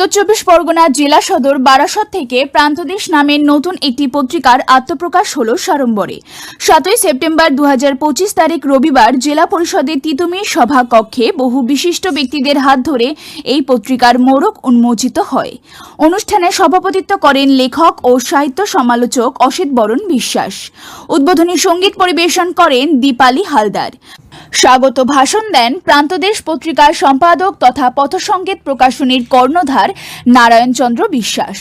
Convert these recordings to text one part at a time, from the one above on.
উত্তর চব্বিশ পরগনা জেলা সদর বারাসত থেকে প্রান্তদেশ নামের নতুন একটি পত্রিকার আত্মপ্রকাশ হল সাড়ম্বরে। সাতই সেপ্টেম্বর দুহাজার পঁচিশ তারিখ রবিবার জেলা পরিষদের তিতুমির সভা কক্ষে বহু বিশিষ্ট ব্যক্তিদের হাত ধরে এই পত্রিকার মোড়ক উন্মোচিত হয়। অনুষ্ঠানে সভাপতিত্ব করেন লেখক ও সাহিত্য সমালোচক অসিত বরণ বিশ্বাস। উদ্বোধনী সংগীত পরিবেশন করেন দীপালি হালদার। স্বাগত ভাষণ দেন প্রান্তদেশ পত্রিকার সম্পাদক তথা পথসংকেত প্রকাশনীর কর্ণধার নারায়ণচন্দ্র বিশ্বাস।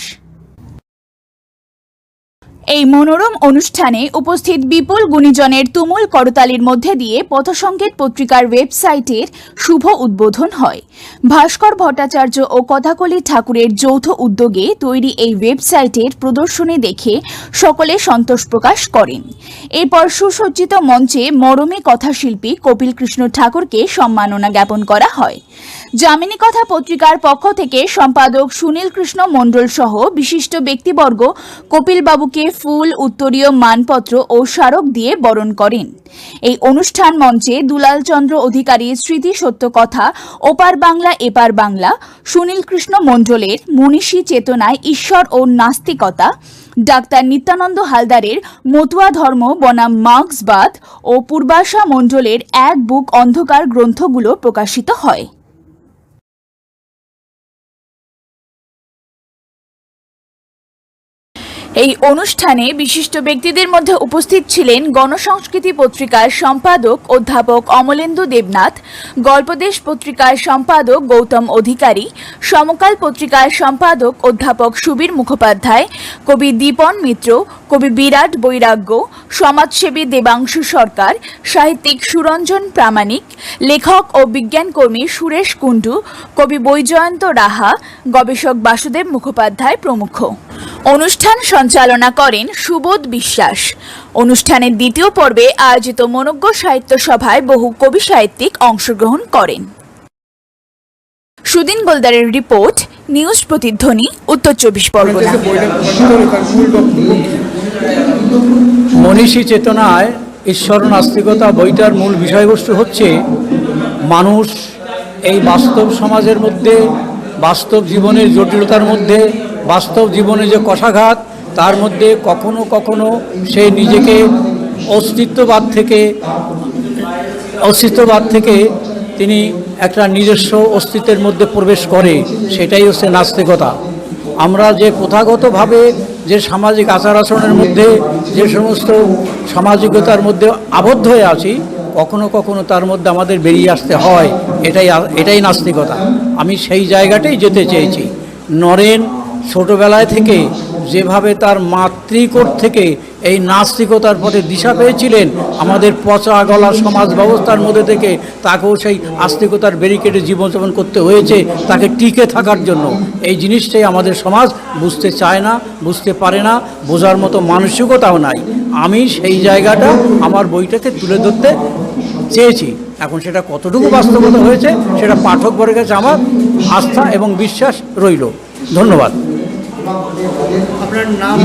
এই মনোরম অনুষ্ঠানে উপস্থিত বিপুল গুণীজনের তুমুল করতালির মধ্যে দিয়ে পথসংকেত পত্রিকার ওয়েবসাইটের শুভ উদ্বোধন হয়। ভাস্কর ভট্টাচার্য ও কথাকলি ঠাকুরের যৌথ উদ্যোগে তৈরি এই ওয়েবসাইটের প্রদর্শনী দেখে সকলে সন্তোষ প্রকাশ করেন। এরপর সুসজ্জিত মঞ্চে মরমী কথাশিল্পী কপিল কৃষ্ণ ঠাকুরকে সম্মাননা জ্ঞাপন করা হয়। যামিনী কথা পত্রিকার পক্ষ থেকে সম্পাদক সুনীল কৃষ্ণ মণ্ডল সহ বিশিষ্ট ব্যক্তিবর্গ কপিল বাবুকে ফুল, উত্তরীয় মানপত্র ও স্মারক দিয়ে বরণ করেন। এই অনুষ্ঠান মঞ্চে দুলাল চন্দ্র অধিকারীর স্মৃতি সত্য কথা, ওপার বাংলা, এপার বাংলা, সুনীল কৃষ্ণ মণ্ডলের, মনীষী চেতনায় ঈশ্বর ও নাস্তিকতা ডাক্তার নিত্যানন্দ হালদারের মতুয়া ধর্ম বনাম মার্কসবাদ ও পূর্বাশা মণ্ডলের এক বুক অন্ধকার গ্রন্থগুলো প্রকাশিত হয়। এই অনুষ্ঠানে বিশিষ্ট ব্যক্তিদের মধ্যে উপস্থিত ছিলেন গণসংস্কৃতি পত্রিকার সম্পাদক অধ্যাপক অমলেন্দু দেবনাথ, গল্পদেশ পত্রিকার সম্পাদক গৌতম অধিকারী, সমকাল পত্রিকার সম্পাদক অধ্যাপক সুবীর মুখোপাধ্যায়, কবি দীপন মিত্র, কবি বিরাট বৈরাগ্য, সমাজসেবী দেবাংশু সরকার, সাহিত্যিক সুরঞ্জন প্রামাণিক, লেখক ও বিজ্ঞানকর্মী সুরেশ কুণ্ডু, কবি বৈজয়ন্ত রাহা, গবেষক বাসুদেব মুখোপাধ্যায় প্রমুখ। অনুষ্ঠান সঞ্চালনা করেন সুবোধ বিশ্বাস অনুষ্ঠানের দ্বিতীয় পর্বে আয়োজিত মনজ্ঞ সাহিত্য সভায় বহু কবি সাহিত্যিক অংশগ্রহণ করেন সুদিন গোলদারের রিপোর্ট, নিউজ প্রতিধ্বনি, উত্তর চব্বিশ পরগনা? মনীষী চেতনায় ঈশ্বর নাস্তিকতা বইটার মূল বিষয়বস্তু হচ্ছে মানুষ এই বাস্তব সমাজের মধ্যে, বাস্তব জীবনের জটিলতার মধ্যে বাস্তব জীবনে যে কষাঘাত, তার মধ্যে কখনো কখনো সে নিজেকে অস্তিত্ববাদ থেকে অস্তিত্ববাদ থেকে তিনি একটা নিজস্ব অস্তিত্বের মধ্যে প্রবেশ করে, সেটাই হচ্ছে নাস্তিকতা। আমরা যে প্রথাগতভাবে যে সামাজিক আচার আচরণের মধ্যে, যে সমস্ত সামাজিকতার মধ্যে আবদ্ধ হয়ে আছি, কখনো কখনো তার মধ্যে আমাদের বেরিয়ে আসতে হয়, এটাই এটাই নাস্তিকতা। আমি সেই জায়গাটাই যেতে চেয়েছি। নরেন ছোটবেলায় থেকে যেভাবে তার মাতৃকোট থেকে এই নাস্তিকতার পথে দিশা পেয়েছিলেন, আমাদের পচা গলা সমাজ ব্যবস্থার মধ্যে থেকে তাকেও সেই আস্তিকতার ব্যারিকেডে জীবনযাপন করতে হয়েছে, তাকে টিকে থাকার জন্য। এই জিনিসটাই আমাদের সমাজ বুঝতে চায় না, বুঝতে পারে না, বোঝার মতো মানসিকতাও নাই। আমি সেই জায়গাটা আমার বইটাকে তুলে ধরতে চেয়েছি। এখন সেটা কতটুকু বাস্তবতা হয়েছে, সেটা পাঠক বর্গের কাছে আমার আস্থা এবং বিশ্বাস রইল। ধন্যবাদ। আপনার নাম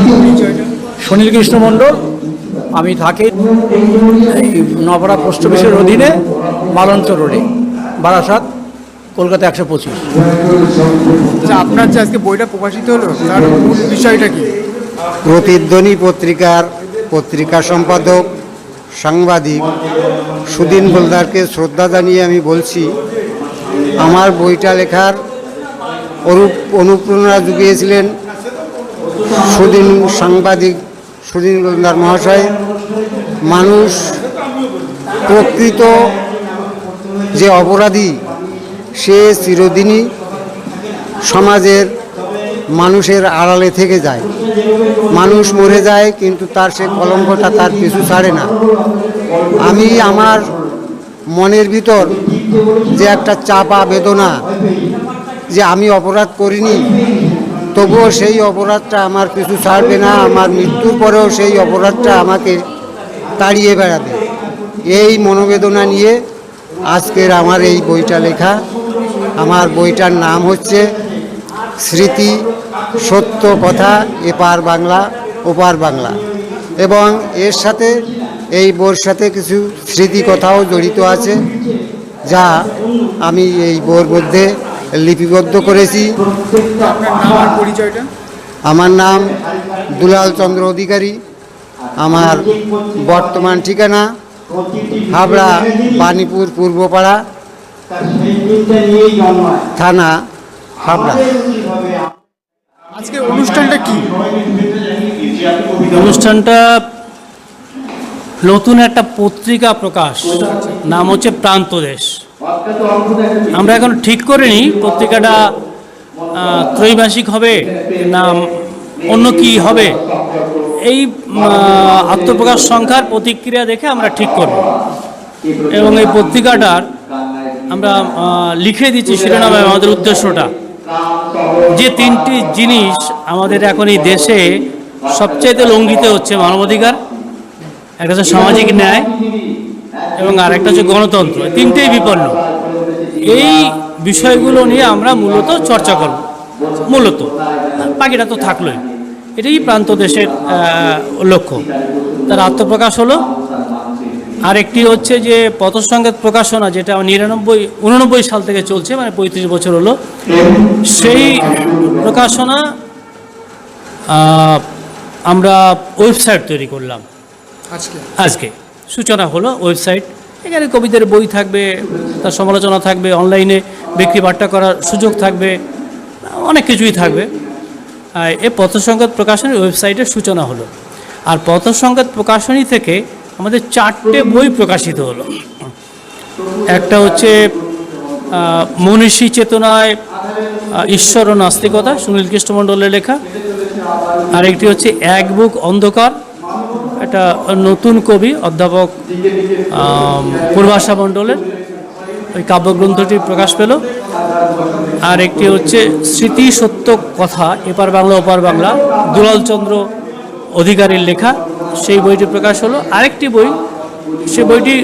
সুনীল কৃষ্ণ মণ্ডল আমি থাকি নবরা পোস্ট অফিসের অধীনে মালঞ্চ রোডে বারাসাত কলকাতা একশো পঁচিশ। আচ্ছা আপনার যে আজকে বইটা প্রকাশিত হলো তার মূল বিষয়টা কি? প্রতিধ্বনি পত্রিকার পত্রিকা সম্পাদক সাংবাদিক সুদিন গোলদারকে শ্রদ্ধা জানিয়ে আমি বলছি আমার বইটা লেখার অনুপ অনুপ্রেরণা জুগিয়েছিলেন সুদিন সাংবাদিক, সুদিন গোলদার মহাশয়, মানুষ প্রকৃত যে অপরাধী, সে চিরদিনই সমাজের মানুষের আড়ালে থেকে যায়। মানুষ মরে যায়, কিন্তু তার সে কলঙ্কটা তার পিছু ছাড়ে না। আমি আমার মনের ভিতর যে একটা চাপা বেদনা যে আমি অপরাধ করিনি তবুও সেই অপরাধটা আমার কিছু ছাড়বে না, আমার মৃত্যুর পরেও সেই অপরাধটা আমাকে তাড়িয়ে বেড়াবে। এই মনোবেদনা নিয়ে আজকের আমার এই বইটা লেখা। আমার বইটার নাম হচ্ছে স্মৃতি সত্য কথা, এপার বাংলা, ওপার বাংলা। এবং এর সাথে, এই বইয়ের সাথে কিছু স্মৃতি কথাও জড়িত আছে, যা আমি এই বইয়ের মধ্যে লিপিবদ্ধ করেছি। পরিচয়টা আমার নাম দুলাল চন্দ্র অধিকারী। আমার বর্তমান ঠিকানা হাবড়া বাণীপুর পূর্বপাড়া থানা হাবড়া। আজকের অনুষ্ঠানটা কি? অনুষ্ঠানটা নতুন একটা পত্রিকা প্রকাশ। নাম হচ্ছে প্রান্তদেশ। আমরা এখন ঠিক করিনি পত্রিকাটা ত্রৈমাসিক হবে না অন্য কি হবে? এই আত্মপ্রকাশ সংখ্যার প্রতিক্রিয়া দেখে আমরা ঠিক করব। এবং এই পত্রিকাটার আমরা লিখে দিচ্ছি শিরোনামে আমাদের উদ্দেশ্যটা। যে তিনটি জিনিস আমাদের এখন এই দেশে সবচাইতে লঙ্ঘিত হচ্ছে মানবাধিকার, একটা হচ্ছে সামাজিক ন্যায় এবং আরেকটা হচ্ছে গণতন্ত্র তিনটেই বিপন্ন। এই বিষয়গুলো নিয়ে আমরা মূলত চর্চা করব মূলত। বাকিটা তো থাকলোই। এটাই প্রান্ত দেশের লক্ষ্য। তার আত্মপ্রকাশ হলো। আরেকটি হচ্ছে যে পথসংকেত প্রকাশনা যেটা নিরানব্বই উননব্বই সাল থেকে চলছে মানে পঁয়ত্রিশ বছর হলো। সেই প্রকাশনা আমরা ওয়েবসাইট তৈরি করলাম। আজকে? আজকে। সূচনা হলো ওয়েবসাইট এখানে কবিদের বই থাকবে, তার সমালোচনা থাকবে অনলাইনে বিক্রি বাট্টা করার সুযোগ থাকবে, অনেক কিছুই থাকবে। এ পথসংকেত প্রকাশনী ওয়েবসাইটের সূচনা হলো। আর পথসংকেত প্রকাশনী থেকে আমাদের চারটে বই প্রকাশিত হলো। একটা হচ্ছে মনীষী চেতনায় ঈশ্বর ও নাস্তিকতা, সুনীল কৃষ্ণমণ্ডলের লেখা। আরেকটি হচ্ছে, এক বুক অন্ধকার। একটা নতুন কবি, অধ্যাপক পূর্বাশা মণ্ডলের ওই কাব্যগ্রন্থটি প্রকাশ পেল। আর একটি হচ্ছে স্মৃতি সত্য কথা, এপার বাংলা, ওপার বাংলা দুলালচন্দ্র অধিকারীর লেখা। সেই বইটি প্রকাশ হলো। আরেকটি বই, সে বইটি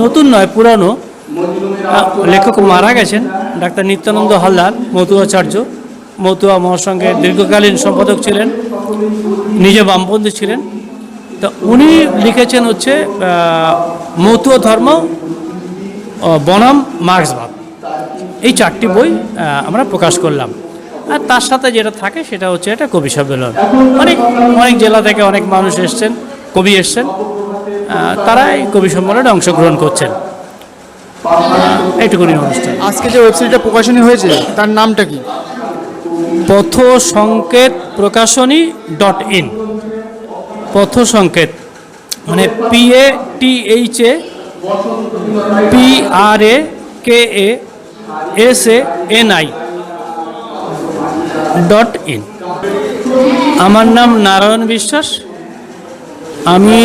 নতুন নয়, পুরানো। লেখক মারা গেছেন, ডাক্তার নিত্যানন্দ হালদার, মতুয়াচার্য। মতুয়া মহাসংঘের দীর্ঘকালীন সম্পাদক ছিলেন, নিজে বামপন্থী ছিলেন। তা উনি লিখেছেন হচ্ছে মতুয়া ধর্ম বনাম মার্ক্সবাদ। এই চারটি বই আমরা প্রকাশ করলাম। আর তার সাথে যেটা থাকে সেটা হচ্ছে এটা কবি সম্মেলন। অনেক অনেক জেলা থেকে অনেক মানুষ এসছেন কবি এসছেন তারা এই কবি সম্মেলনে অংশগ্রহণ করছেন। এইটুকুনি অনুষ্ঠান। আজকে যে ওয়েবসাইটটা প্রকাশনী হয়েছে তার নামটা কি? পথ সংকেত প্রকাশনী ডট ইন। পথ সংকেত মানে P A T H A P R A K A S A N I dot in আমার নাম নারায়ণ বিশ্বাস। আমি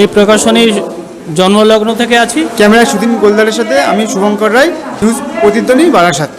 এই প্রকাশনীর জন্মলগ্ন থেকে আছি। ক্যামেরায় সুদিন গোলদারের সাথে আমি শুভঙ্কর রায়, নিউজ প্রতিধ্বনি বারাসাত।